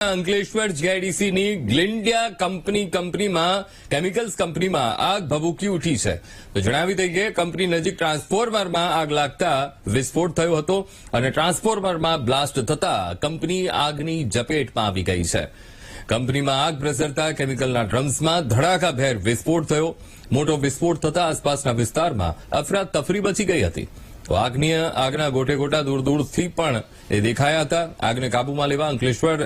અંકલેશ્વર જીઆઈડીસીની ગ્લિન્ડિયા કંપની કંપનીમાં, કેમિકલ્સ કંપનીમાં આગ ભભૂકી ઉઠી છે. તો જણાવી દઈએ, કંપની નજીક ટ્રાન્સફોર્મરમાં આગ લાગતા વિસ્ફોટ થયો હતો અને ટ્રાન્સફોર્મરમાં બ્લાસ્ટ થતા કંપની આગની ઝપેટમાં આવી ગઈ છે. કંપનીમાં આગ પ્રસરતા કેમિકલના ડ્રમ્સમાં ધડાકાભેર વિસ્ફોટ થયો. મોટો વિસ્ફોટ થતા આસપાસના વિસ્તારમાં અફરાતફરી બચી ગઈ હતી. તો આગની આગના ગોટે ગોટા દૂર દૂરથી પણ એ દેખાયા હતા. આગને કાબૂમાં લેવા અંકલેશ્વર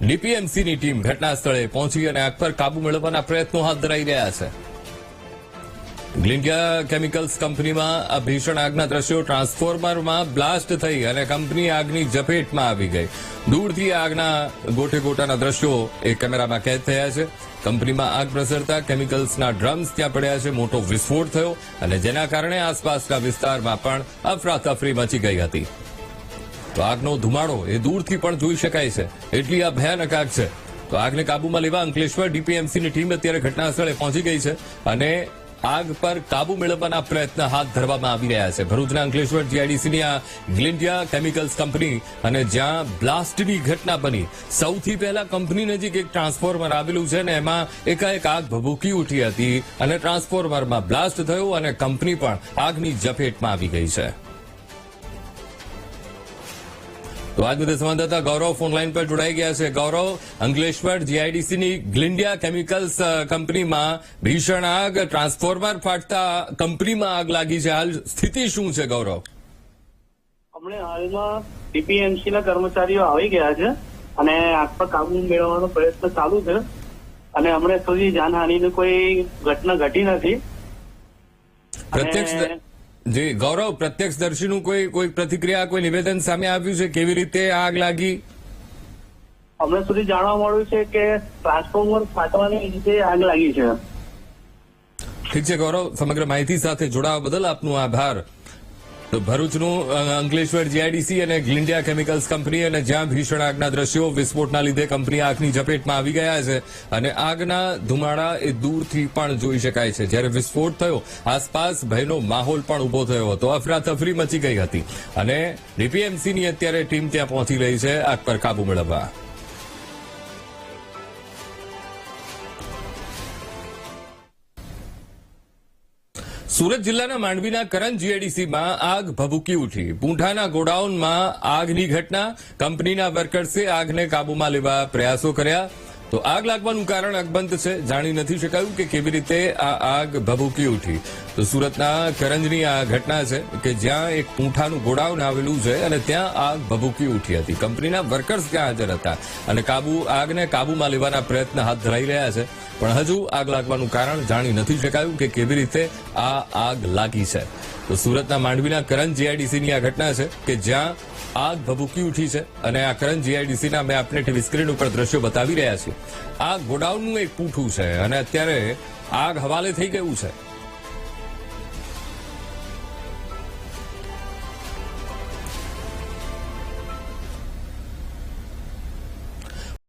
ડીપીએમસીની ટીમ ઘટના સ્થળે પહોંચી અને આગ પર કાબુ મેળવવાના પ્રયત્નો હાથ ધરાઈ રહ્યા છે. ગ્લિન્ડિયા કેમિકલ્સ કંપનીમાં આ ભીષણ આગના દ્રશ્યો ટ્રાન્સફોર્મરમાં બ્લાસ્ટ થઈ અને કંપની આગની ઝપેટમાં આવી ગઈ. દૂરથી આગના ગોટે ગોટાના દ્રશ્યો એ કેમેરામાં કેદ થયા છે. કંપનીમાં આગ પ્રસરતા કેમિકલ્સના ડ્રમ્સ ત્યાં પડ્યા છે. મોટો વિસ્ફોટ થયો અને જેના કારણે આસપાસના વિસ્તારમાં પણ અફરાતફરી મચી ગઈ હતી. તો આગનો ધુમાડો એ દૂરથી પણ જોઈ શકાય છે. એટલી આ ભયાનક આગ છે. તો આગને કાબુમાં લેવા અંકલેશ્વર ડીપીએમસીની ટીમ અત્યારે ઘટના સ્થળે પહોંચી ગઈ છે અને આગ પર કાબુ મેળવવાના પ્રયત્ન હાથ ધરવામાં આવી રહ્યા છે. ભરૂચના અંકલેશ્વર જીઆઈડીસીની આ ગ્લિન્ડિયા કેમિકલ્સ કંપની અને જ્યાં બ્લાસ્ટની ઘટના બની. સૌથી પહેલા કંપની નજીક એક ટ્રાન્સફોર્મર આવેલું છે ને એમાં એકાએક આગ ભભૂકી ઉઠી હતી અને ટ્રાન્સફોર્મરમાં બ્લાસ્ટ થયો અને કંપની પણ આગની ઝપેટમાં આવી ગઈ છે. તો આજ મુદ્દે સંવાદદાતા ગૌરવ ફોનલાઈન પર જોડાઈ ગયા છે. ગૌરવ અંકલેશ્વર જીઆઈડીસીની ગ્લિન્ડિયા કેમિકલ્સ કંપનીમાં ભીષણ આગ ટ્રાન્સફોર્મર ફાટતા કંપનીમાં આગ લાગી છે. હાલ સ્થિતિ શું છે ગૌરવ? હમણે હાલમાં ડીપીએમસીના કર્મચારીઓ આવી ગયા છે અને આગ પર કાબુ મેળવવાનો પ્રયત્ન ચાલુ છે. અને હમણાં સુધી જાનહાનિની કોઈ ઘટના ઘટી નથી. પ્રત્યક્ષ જી ગૌરવ પ્રત્યક્ષદર્શીનું કોઈ કોઈ પ્રતિક્રિયા કોઈ નિવેદન સામે આવ્યું છે? કેવી રીતે આગ લાગી? અમને સુધી જાણવા મળ્યું છે કે ટ્રાન્સફોર્મર ફાટવાની રીતે આગ લાગી છે. ઠીક છે ગૌરવ સમગ્ર માહિતી સાથે જોડાવા બદલ આપનો આભાર. તો ભરૂચનું અંકલેશ્વર જીઆઈડીસી અને ગ્લિન્ડિયા કેમિકલ્સ કંપની અને જ્યાં ભીષણ આગના દ્રશ્યો વિસ્ફોટના લીધે કંપની આગની ઝપેટમાં આવી ગયા છે અને આગના ધુમાડા એ દૂરથી પણ જોઈ શકાય છે. જ્યારે વિસ્ફોટ થયો, આસપાસ ભયનો માહોલ પણ ઊભો થયો હતો. અફરાતફરી મચી ગઈ હતી અને ડીપીએમસીની અત્યારે ટીમ ત્યાં પહોંચી રહી છે આગ પર કાબુ મેળવવા. સુરત જિલ્લાના માંડવીના કરંજ જીએડીસીમાં આગ ભભૂકી ઉઠી. પૂંઠાના ગોડાઉનમાં આગની ઘટના. કંપનીના વર્કર્સે આગને કાબૂમાં લેવા પ્રયાસો કર્યા. તો આગ લાગવાનું કારણ અકબંધ છે. જાણી નથી શકાયું કે કેવી રીતે આ આગ ભભૂકી ઉઠી. તો સુરતના કરંજની આ ઘટના છે કે જ્યાં એક પૂંઠાનું ગોડાઉન આવેલું છે અને ત્યાં આગ ભભૂકી ઉઠી હતી. કંપનીના વર્કર્સ ત્યાં હાજર હતા અને કાબુ આગને કાબુમાં લેવાના પ્રયત્ન હાથ ધરાઈ રહ્યા છે. પણ હજુ આગ લાગવાનું કારણ જાણી નથી શકાયું કે કેવી રીતે આ આગ લાગી છે. તો સુરતના માંડવીના કરંજ જીઆઈડીસીની આ ઘટના છે કે જ્યાં આગ ભભૂકી ઉઠી છે અને આ કરંજ જીઆઈડીસીના મેં આપને ટીવી સ્ક્રીન ઉપર દ્રશ્યો બતાવી રહ્યા છીએ. આ ગોડાઉનનું એક પૂઠું છે અને અત્યારે આગ હવાલે થઈ ગયું છે.